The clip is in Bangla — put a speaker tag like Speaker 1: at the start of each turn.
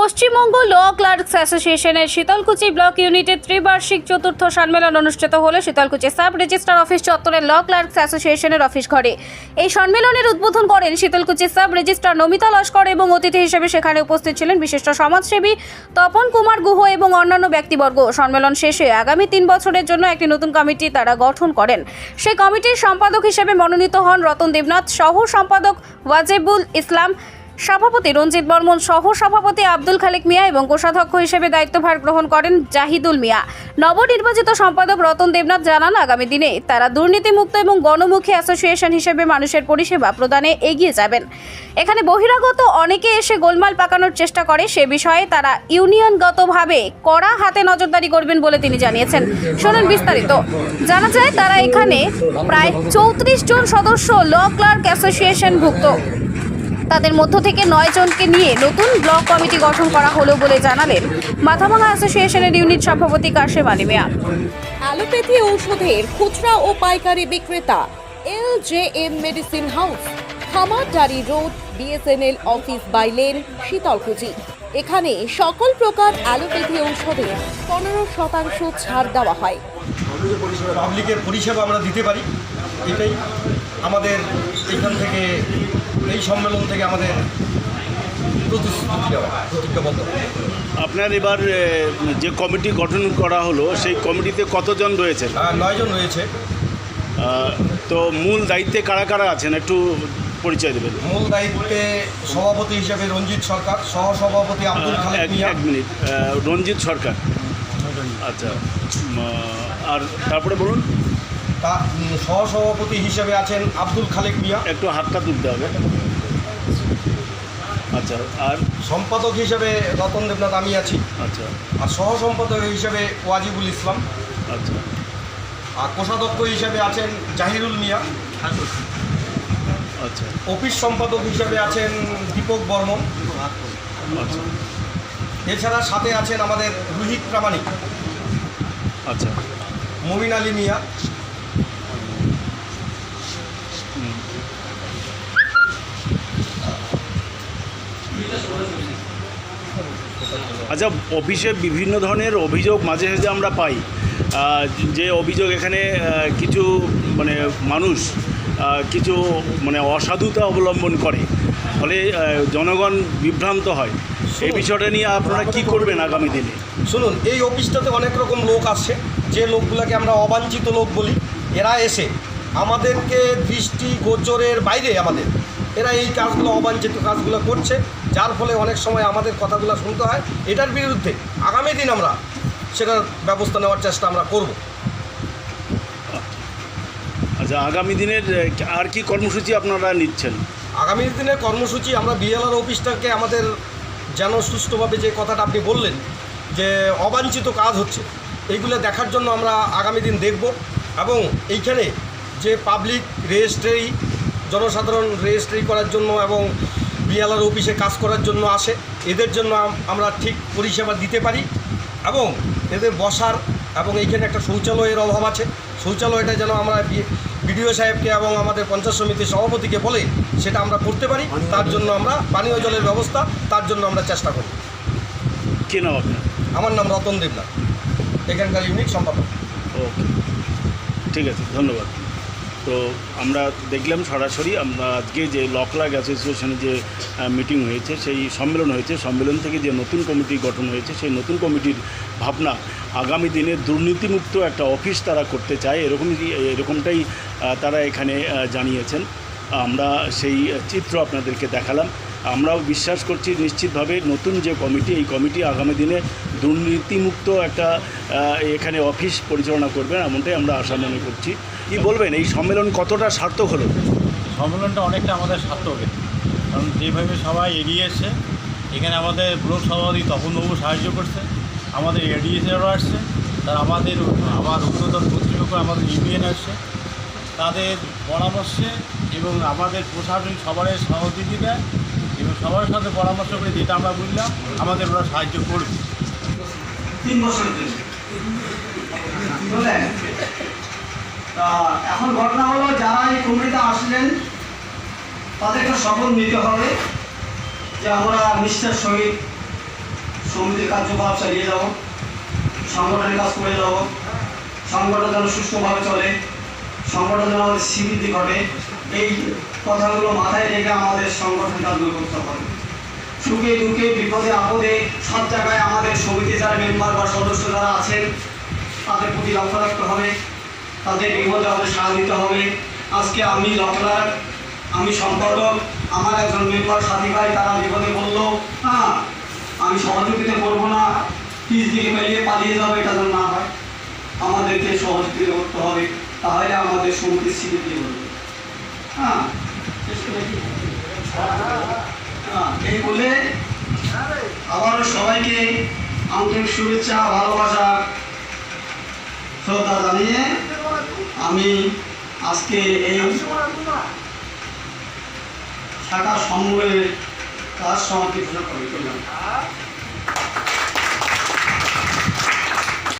Speaker 1: পশ্চিমবঙ্গ ল ক্লার্কস অ্যাসোসিয়েশনের শীতলকুচি ব্লক ইউনিটের ত্রিবার্ষিক চতুর্থ সম্মেলন অনুষ্ঠিত হলো শীতলকুচি সাব রেজিস্ট্রার অফিস চত্বরের ল ক্লার্কস অ্যাসোসিয়েশনের অফিস ঘরে। এই সম্মেলনের উদ্বোধন করেন শীতলকুচি সাব রেজিস্ট্রার নমিতা লস্কর এবং অতিথি হিসেবে সেখানে উপস্থিত ছিলেন বিশিষ্ট সমাজসেবী তপন কুমার গুহ এবং অন্যান্য ব্যক্তিবর্গ। সম্মেলন শেষে আগামী তিন বছরের জন্য একটি নতুন কমিটি তারা গঠন করেন। সেই কমিটির সম্পাদক হিসেবে মনোনীত হন রতন দেবনাথ সহ সম্পাদক ওয়াজেবুল ইসলাম সভাপতি রঞ্জিত বর্মন সহ সভাপতি আব্দুল খালেক মিয়া এবং কোষাধ্যক্ষ হিসেবে দায়িত্বভার গ্রহণ করেন জাহিদুল মিয়া। নবনির্বাচিত সম্পাদক রতন দেবনাথ জানান, আগামী দিনে তারা দুর্নীতিমুক্ত এবং গণমুখী অ্যাসোসিয়েশন হিসেবে মানুষের পরিষেবা প্রদানে এগিয়ে যাবেন। এখানে বহিরাগত অনেকে এসে গোলমাল পাকানোর চেষ্টা করে, সে বিষয়ে তারা ইউনিয়নগতভাবে কড়া হাতে নজরদারি করবেন বলে তিনি জানিয়েছেন। শোনেন বিস্তারিত। জানা যায়, তারা এখানে প্রায় চৌত্রিশ জন সদস্য ল ক্লার্ক অ্যাসোসিয়েশনভুক্ত। তাদের মধ্য থেকে নয় জনকে নিয়ে নতুন ব্লক কমিটি গঠন করা হলো বলে জানালেন মাথাভাঙা অ্যাসোসিয়েশনের ইউনিট সভাপতি কাশেম আলী মিয়া।
Speaker 2: অ্যালোপ্যাথি ঔষধের খুচরা ও পাইকারি বিক্রেতা L J M medicine house Khamardari road BSNL office bylane Sitalkuchi. এখানে সকল প্রকার অ্যালোপ্যাথি ঔষধে পনেরো শতাংশ ছাড় দেওয়া হয়।
Speaker 3: পাবলিকের পরিষেবা আমরা দিতে পারি এটাই আমাদের এখান থেকে এই সম্মেলন থেকে আমাদের প্রতিশ্রুতি দেওয়া প্রতিজ্ঞাবদ্ধ
Speaker 4: আপনার এবার যে কমিটি গঠন করা হলো সেই কমিটিতে কতজন
Speaker 3: রয়েছে নয়জন রয়েছে।
Speaker 4: তো মূল দায়িত্বে কারা কারা আছেন? একটু পরিচয় দেবেন।
Speaker 3: মূল দায়িত্বে সভাপতি হিসেবে রঞ্জিত সরকার সহসভাপতি আব্দুল মিয়া।
Speaker 4: এক মিনিট। রঞ্জিত সরকার। আচ্ছা আর তারপরে বলুন।
Speaker 3: তা সহসভাপতি হিসেবে আছেন আব্দুল খালেক মিয়া।
Speaker 4: একটু হাতটা তুলতে হবে। আচ্ছা আর?
Speaker 3: সম্পাদক হিসেবে রতন দেবনাথ আমি আছি।
Speaker 4: আচ্ছা।
Speaker 3: আর সহ সম্পাদক হিসেবে ওয়াজিবুল ইসলাম।
Speaker 4: আচ্ছা।
Speaker 3: আর কোষাধ্যক্ষ হিসেবে আছেন জাহিরুল মিয়া।
Speaker 4: আচ্ছা।
Speaker 3: অফিস সম্পাদক হিসেবে আছেন দীপক বর্মন।
Speaker 4: আচ্ছা।
Speaker 3: এছাড়া সাথে আছেন আমাদের রোহিত প্রামাণিক।
Speaker 4: আচ্ছা।
Speaker 3: মমিন আলী মিয়া।
Speaker 4: আচ্ছা অফিসে বিভিন্ন ধরনের অভিযোগ মাঝে মাঝে আমরা পাই। যে অভিযোগ এখানে কিছু মানে মানুষ কিছু মানে অসাধুতা অবলম্বন করে। ফলে জনগণ বিভ্রান্ত হয়। এই বিষয়টা নিয়ে আপনারা কি করবেন আগামী দিনে?
Speaker 3: শুনুন এই অফিসটাতে অনেক রকম লোক আসছে যে লোকগুলোকে আমরা অবাঞ্ছিত লোক বলি এরা এসে আমাদেরকে দৃষ্টি গোচরের বাইরে আমাদের। এরা এই কাজগুলো অবাঞ্ছিত কাজগুলো করছে। যার ফলে অনেক সময় আমাদের কথাগুলো শুনতে হয়। এটার বিরুদ্ধে আগামী দিন আমরা সেটার ব্যবস্থা নেওয়ার চেষ্টা আমরা করব।
Speaker 4: আচ্ছা আগামী দিনের আর কি কর্মসূচি আপনারা নিচ্ছেন?
Speaker 3: আগামী দিনের কর্মসূচি আমরা বিএলআর অফিসটাকে আমাদের যেন সুষ্ঠুভাবে যে কথাটা আপনি বললেন যে অবাঞ্ছিত কাজ হচ্ছে এইগুলো দেখার জন্য আমরা আগামী দিন দেখব এবং এইখানে যে পাবলিক রেজিস্ট্রি জনসাধারণ রেজিস্ট্রি করার জন্য এবং বিএলআর অফিসে কাজ করার জন্য আসে। এদের জন্য আমরা ঠিক পরিষেবা দিতে পারি এবং এদের বসার এবং এইখানে একটা শৌচালয়ের অভাব আছে। শৌচালয়টা যেন আমরা বিডিও সাহেবকে এবং আমাদের পঞ্চায়েত সমিতির সভাপতিকে বলে সেটা আমরা করতে পারি। তার জন্য আমরা পানীয় জলের ব্যবস্থা তার জন্য আমরা চেষ্টা করি।
Speaker 4: কে নাম আপনার?
Speaker 3: আমার নাম রতন দেবনাথ এখানকার ইউনিট সম্পাদক।
Speaker 4: ওকে। ঠিক আছে ধন্যবাদ। তো আমরা দেখলাম সরাসরি, আমরা আজকে যে লকলাগ অ্যাসোসিয়েশনে যে মিটিং হয়েছে, সেই সম্মেলন হয়েছে। সম্মেলন থেকে যে নতুন কমিটি গঠন হয়েছে, সেই নতুন কমিটির ভাবনা আগামী দিনে দুর্নীতিমুক্ত একটা অফিস তারা করতে চায়, এরকমই, এরকমটাই তারা এখানে জানিয়েছেন। আমরা সেই চিত্র আপনাদেরকে দেখালাম। আমরাও বিশ্বাস করছি নিশ্চিতভাবে নতুন যে কমিটি, এই কমিটি আগামী দিনে দুর্নীতিমুক্ত একটা এখানে অফিস পরিচালনা করবে এমনটাই আমরা আশা মনে করছি। কি বলবেন? এই সম্মেলন কতটা সার্থক হলো?
Speaker 5: সম্মেলনটা অনেকটা আমাদের সার্থক। কারণ যেভাবে সবাই এগিয়ে এসছে, এখানে আমাদের ব্লক সভাপতি তপনবাবু সাহায্য করছে, আমাদের এডিএসেরও আসছে, তার আমাদের আমার উচ্চতর কর্তৃপক্ষ, আমাদের ইউনিয়ন আসছে। তাদের পরামর্শে এবং আমাদের প্রশাসনিক সবার সহযোগিতায় এবং সবার সাথে পরামর্শ করে যেটা আমরা বুঝলাম আমাদের ওরা সাহায্য করবে।
Speaker 6: তিন তা এখন ঘটনা হলো, যারা এই কমিটিতে আসলেন, তাদেরকে শপথ নিতে হবে যে আমরা নিষ্ঠার সহিত সমিতির কার্যকলাপ চালিয়ে যাব, সংগঠনের কাজ করে যাব, সংগঠন যেন সুষ্ঠুভাবে চলে, সংগঠন যেন আমাদের স্বীকৃতি ঘটে। এই কথাগুলো মাথায় রেখে আমাদের সংগঠন কাজগুলো করতে হবে সুখে দুঃখে, বিপদে আপদে সব জায়গায় আমাদের সমিতি যারা মেম্বার বা সদস্য যারা আছেন, তাদের প্রতি লক্ষ্য রাখতে হবে। তাদের বিপদে আমাদের সাড়া দিতে হবে। আজকে আমি লকলার আমি সম্পাদক, আমার একজন মেম্বার সাথী ভাই, তারা বিপদে বলল হ্যাঁ আমি সহযোগিতা করব না। পিস দিকে মেলিয়ে পালিয়ে যাবে, এটা যেন না হয়। আমাদেরকে সহযোগিতা করতে হবে। তাহলে আমাদের সমিতির স্বীকৃতি হবে হ্যাঁ শেষ করে কি? হ্যাঁ, এই বলে আবারও সবাইকে আন্তরিক শুভেচ্ছা, ভালোবাসা, শ্রদ্ধা জানিয়ে আমি আজকে এই শাখা সমূহের কাজ সমাপ্তি ঘোষণা করে। করলাম